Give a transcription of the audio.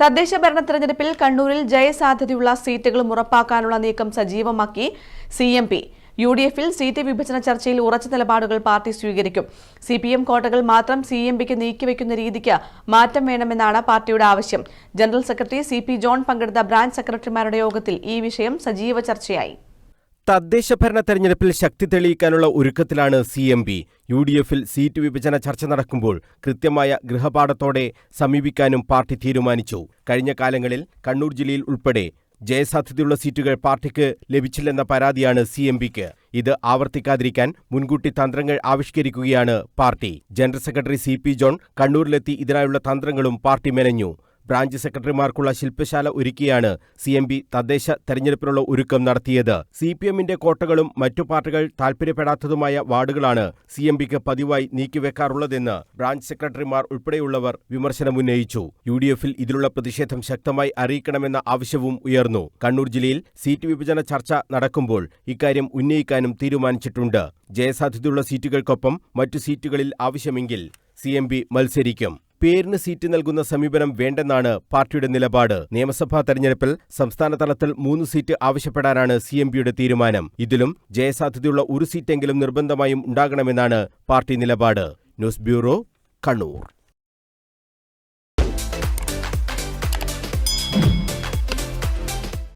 തദ്ദേശ ഭരണ തെരഞ്ഞെടുപ്പിൽ കണ്ണൂരിൽ ജയസാധ്യതയുള്ള സീറ്റുകളും ഉറപ്പാക്കാനുള്ള നീക്കം സജീവമാക്കി C M P. U D എഫിൽ സീറ്റ് വിഭജന ചർച്ചയിൽ ഉറച്ച നിലപാടുകൾ പാർട്ടി സ്വീകരിക്കും. സി പി എം കോട്ടകൾ മാത്രം സി എം പിക്ക് നീക്കിവെക്കുന്ന രീതിക്ക് മാറ്റം വേണമെന്നാണ് പാർട്ടിയുടെ ആവശ്യം. General secretary C P John പങ്കെടുത്ത ബ്രാഞ്ച് സെക്രട്ടറിമാരുടെ യോഗത്തിൽ ഈ വിഷയം സജീവ ചർച്ചയായി. തദ്ദേശ ഭരണ തെരഞ്ഞെടുപ്പിൽ ശക്തി തെളിയിക്കാനുള്ള ഒരുക്കത്തിലാണ് C M P. U D എഫിൽ സീറ്റ് വിഭജന ചർച്ച നടക്കുമ്പോൾ കൃത്യമായ ഗൃഹപാഠത്തോടെ സമീപിക്കാനും പാർട്ടി തീരുമാനിച്ചു. കഴിഞ്ഞ കാലങ്ങളിൽ കണ്ണൂർ ജില്ലയിൽ ഉൾപ്പെടെ ജയസാധ്യതയുള്ള സീറ്റുകൾ പാർട്ടിക്ക് ലഭിച്ചില്ലെന്ന പരാതിയാണ് സി എം പിക്ക്. ഇത് ആവർത്തിക്കാതിരിക്കാൻ മുൻകൂട്ടി തന്ത്രങ്ങൾ ആവിഷ്കരിക്കുകയാണ് party. General secretary C P John കണ്ണൂരിലെത്തി ഇതിനായുള്ള തന്ത്രങ്ങളും പാർട്ടി മെനഞ്ഞു. ബ്രാഞ്ച് സെക്രട്ടറിമാർക്കുള്ള ശില്പശാല ഒരുക്കിയാണ് സി എം പി തദ്ദേശ തെരഞ്ഞെടുപ്പിനുള്ള ഒരുക്കം നടത്തിയത്. സി പി എമ്മിന്റെ കോട്ടകളും മറ്റു പാർട്ടികൾ താൽപര്യപ്പെടാത്തതുമായ വാർഡുകളാണ് സി എം പിക്ക് പതിവായി നീക്കിവെക്കാറുള്ളതെന്ന് ബ്രാഞ്ച് സെക്രട്ടറിമാർ ഉൾപ്പെടെയുള്ളവർ വിമർശനമുന്നയിച്ചു. യു ഡി എഫിൽ ഇതിലുള്ള പ്രതിഷേധം ശക്തമായി അറിയിക്കണമെന്ന ആവശ്യവും ഉയർന്നു. കണ്ണൂർ ജില്ലയിൽ സീറ്റ് വിഭജന ചർച്ച നടക്കുമ്പോൾ ഇക്കാര്യം ഉന്നയിക്കാനും തീരുമാനിച്ചിട്ടുണ്ട്. ജയസാധ്യതയുള്ള സീറ്റുകൾക്കൊപ്പം മറ്റു സീറ്റുകളിൽ ആവശ്യമെങ്കിൽ സി എം പി മത്സരിക്കും. പേരിന് സീറ്റ് നൽകുന്ന സമീപനം വേണ്ടെന്നാണ് പാർട്ടിയുടെ നിലപാട്. നിയമസഭാ തെരഞ്ഞെടുപ്പിൽ സംസ്ഥാന തലത്തിൽ മൂന്ന് സീറ്റ് ആവശ്യപ്പെടാനാണ് സി എം പിയുടെ തീരുമാനം. ഇതിലും ജയസാധ്യതയുള്ള ഒരു സീറ്റെങ്കിലും നിർബന്ധമായും ഉണ്ടാകണമെന്നാണ് പാർട്ടി നിലപാട്. News bureau Kannur.